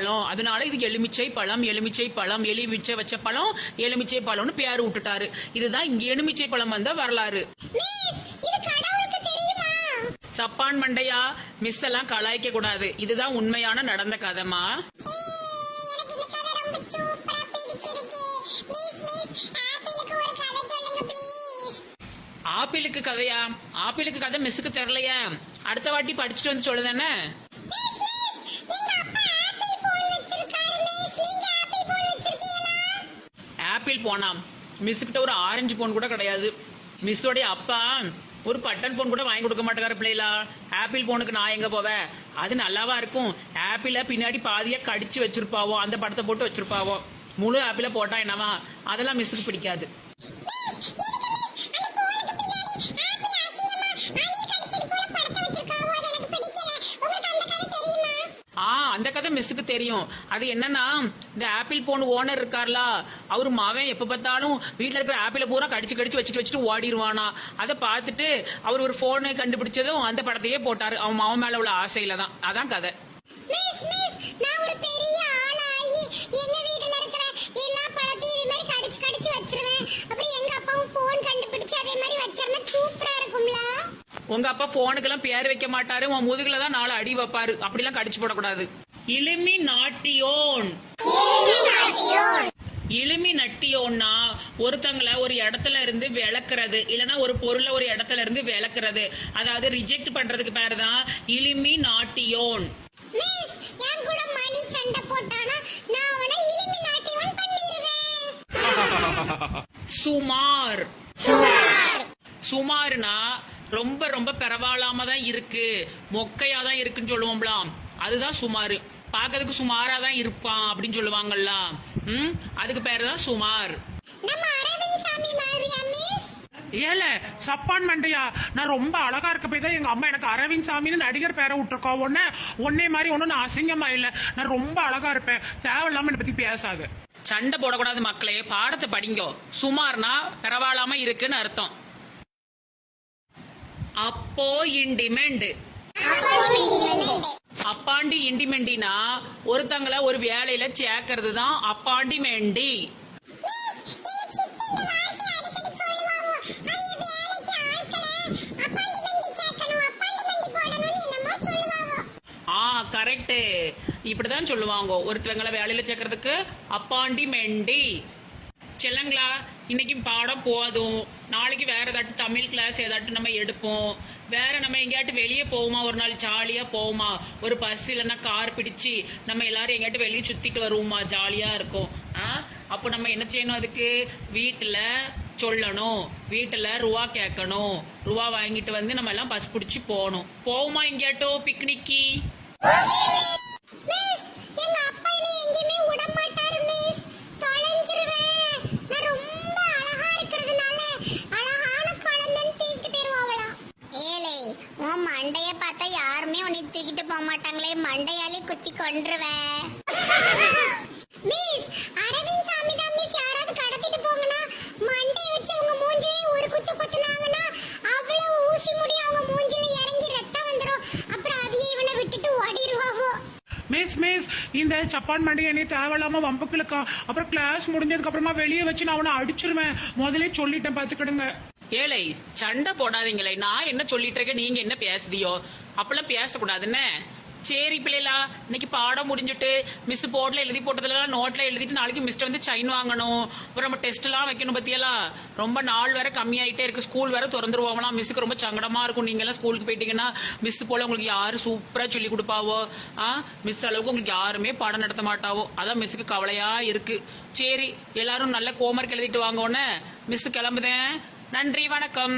பழம். அதனால இது எலுமிச்சை பழம் எலுமிச்சை பழம் எலுமிச்சை வச்ச பழம் எலுமிச்சை பழம்னு பேர் விட்டுட்டாரு. இதுதான் இங்க எலுமிச்சை பழம் வந்த வரலாறு. சப்பான் மண்டையா? மிஸ் எல்லாம் கலாய்க்க கூடாது. இதுதான் உண்மையான நடந்த கதைமா ஆப்பிளுக்கு கதையா? ஆப்பிளுக்கு கதை மிஸ்ஸுக்கு தெரியலையா அடுத்த வாட்டி படிச்சுட்டு வந்து சொல்லுதானே மிஸ் மிஸ் எங்க அப்பா ஆப்பிள் போன் வச்சிருக்காரு மிஸ் நீங்க ஆப்பிள் போன் வச்சிருக்கீங்களா ஆப்பிள் போனாம் மிஸ் கிட்ட ஒரு ஆரஞ்சு போன் கூட கிடையாது. மிஸ்ஸோடைய அப்பா ஒரு பட்டன் போன் கூட வாங்கி கொடுக்க மாட்டேங்காரு பிள்ளைகளா ஆப்பிள் போனுக்கு நான் எங்க போவேன் அது நல்லாவா இருக்கும்? ஆப்பிள பின்னாடி பாதியா கடிச்சு வச்சிருப்பாவோ? அந்த படத்தை போட்டு வச்சிருப்பாவோ? முழு ஆப்பிள போட்டா என்னவா? அதெல்லாம் மிஸ்ஸுக்கு பிடிக்காது. அந்த கதை மிஸ்ஸுக்கு தெரியும். அது என்னன்னா இந்த ஆப்பிள் போன் ஓனர் இருக்கார்ல அவர் மாவன் எப்ப பார்த்தாலும் வீட்டில் இருக்கிற ஆப்பிள பூரா கடிச்சு கடிச்சு வச்சுட்டு வச்சுட்டு ஓடிடுவானா அதை பார்த்துட்டு அவர் ஒரு போனை கண்டுபிடிச்சதும் அந்த படத்தையே போட்டாரு. அவன் மாவன் மேல உள்ள ஆசையில தான். அதான் கதை. அப்புறம் எங்க அப்பாவும் போன் கண்டுபிடிச்சு அதே மாதிரி வச்சிருந்தா சூப்பரா இருக்கும்ல. உங்க அப்பா போனுக்கெல்லாம் பேர் வைக்க மாட்டாரு உன் முதுகுல தான் நாலு அடி வைப்பாரு. அப்படிலாம் கடிச்சு போடக்கூடாது. இலுமி நாட்டியோன். இலுமி நட்டியோன்னா ஒருத்தங்கள ஒரு இடத்துல இருந்து விளக்குறது இல்லனா ஒரு பொருளை ஒரு இடத்துல இருந்து விளக்குறது. அதாவது ரிஜெக்ட் பண்றதுக்கு பேர் தான் இலுமி நாட்டியோன். சுமார். சுமார்னா ரொம்ப ரொம்ப பரவாயில்லாம தான் இருக்கு. மொக்கையா தான் இருக்குன்னு சொல்லுவோம்லாம். அதுதான் சுமார். பார்க்கறதுக்கு சுமாரா தான் இருப்பான் அப்படின்னு சொல்லுவாங்கல்ல. ம்? அதுக்கு பேர் தான் சுமார். நம்ம அரவிந்த் சாமி மாதிரியா மிஸ் ஏல சப்பான் மண்டையா? நான் ரொம்ப அழகா இருக்க போய் தான் எங்க அம்மா எனக்கு அரவிந்த் சாமின்னு நடிகர் பேரை விட்டுருக்கா. உடனே உன்னே மாதிரி ஒன்னும் நான் அசிங்கமா இல்ல. நான் ரொம்ப அழகா இருப்பேன். தேவையில்லாம என்னை பத்தி பேசாத. சண்டை போடக்கூடாது மக்களே. பாடத்தை படிங்கோ. சுமார்னா பரவாயில்லாம இருக்குன்னு அர்த்தம். அப்போ இன்டிமெண்ட் அப்பாண்டி இண்டிமெண்டினா ஒருத்தங்கள ஒரு வேலையில சேர்க்கறது தான் அப்பாண்டிமெண்டி ஆ கரெக்ட் இப்படிதான் சொல்லுவாங்க. ஒருத்தவங்களை வேலையில சேர்க்கறதுக்கு அப்பாண்டிமெண்டி செல்லங்களா இன்னைக்கு பாடம் போதும் நாளைக்கு வேற ஏதாட்டும் தமிழ் கிளாஸ் ஏதாட்டும் நம்ம எடுப்போம். வேற நம்ம எங்கேயாட்டும் வெளியே போவோமா? ஒரு நாள் ஜாலியா போவோமா? ஒரு பஸ் இல்லைன்னா கார் பிடிச்சு நம்ம எல்லாரும் எங்கேயாட்டு வெளியே சுத்திட்டு வருவோமா? ஜாலியா இருக்கும். ஆ? அப்போ நம்ம என்ன செய்யணும் அதுக்கு? வீட்டுல சொல்லணும். வீட்டுல ரூபா கேட்கணும். ரூபா வாங்கிட்டு வந்து நம்ம எல்லாம் பஸ் பிடிச்சி போகணும். போவோமா எங்கேயாட்டோ பிக்னிக்கு மிஸ் எங்க அப்பா என்னை எங்கேயுமே விட மாட்டாரு மிஸ் தொலைஞ்சிருவேன் நான் ரொம்ப அழகா இருக்கிறதுனால அழகான குழந்தைன்னு தூக்கிட்டு போயிருவாங்களாம் ஏலே உன் மண்டைய பார்த்தா யாருமே தூக்கிட்டு போக மாட்டாங்களே மண்டையாலே குத்தி கொன்றுவேன் மிஸ் அரவிந்த் சாமி தான் மிஸ் யாராவது கடத்திட்டு போங்கன்னா மண்டைய வச்சு அவங்க மூஞ்சிலே ஒரு குத்து குத்துனாங்கன்னா அவ்வளவு ஊசி முடி அவங்க மூஞ்சியில இறங்கி ரத்தம் வந்துடும் அப்புறம் அதையே இவனை விட்டுட்டு ஓடிடுவாவோ மிஸ் மிஸ் இந்த சப்பான் மண்டையை என்னை தேவையில்லாம வம்புக்களுக்கா அப்புறம் கிளாஸ் முடிஞ்சதுக்கு அப்புறமா வெளியே வச்சு நான் அவனை அடிச்சிருவேன். முதலே சொல்லிட்டேன் பாத்துக்கிடுங்க. ஏழை சண்டை போடாதீங்களே. நான் என்ன சொல்லிட்டு இருக்கேன் நீங்க என்ன பேசுறியோ? அப்பெல்லாம் பேசக்கூடாதுன்னு. சரி பிள்ளைகளா இன்னைக்கு பாடம் முடிஞ்சுட்டு மிஸ் போர்ட்ல எழுதி போட்டதுல நோட்ல எழுதிட்டு நாளைக்கு மிஸ்ட் வந்து சைன் வாங்கணும். அப்புறம் நம்ம டெஸ்ட் எல்லாம் வைக்கணும் பத்தியெல்லாம். ரொம்ப நாள் வேற கம்மியாயிட்டே இருக்கு. ஸ்கூல் வேற திறந்துருவாங்களாம் மிஸ்ஸுக்கு ரொம்ப சங்கடமா இருக்கும். நீங்க எல்லாம் ஸ்கூலுக்கு போயிட்டீங்கன்னா மிஸ் போல உங்களுக்கு யாரு சூப்பரா சொல்லி கொடுப்பாவோ? ஆ? மிஸ் அளவுக்கு உங்களுக்கு யாருமே பாடம் நடத்த மாட்டாவோ? அதான் மிஸ்ஸுக்கு கவலையா இருக்கு. சரி எல்லாரும் நல்ல ஹோம்ஒர்க் எழுதிட்டு வாங்க உடனே. மிஸ் கிளம்புதேன். நன்றி வணக்கம்.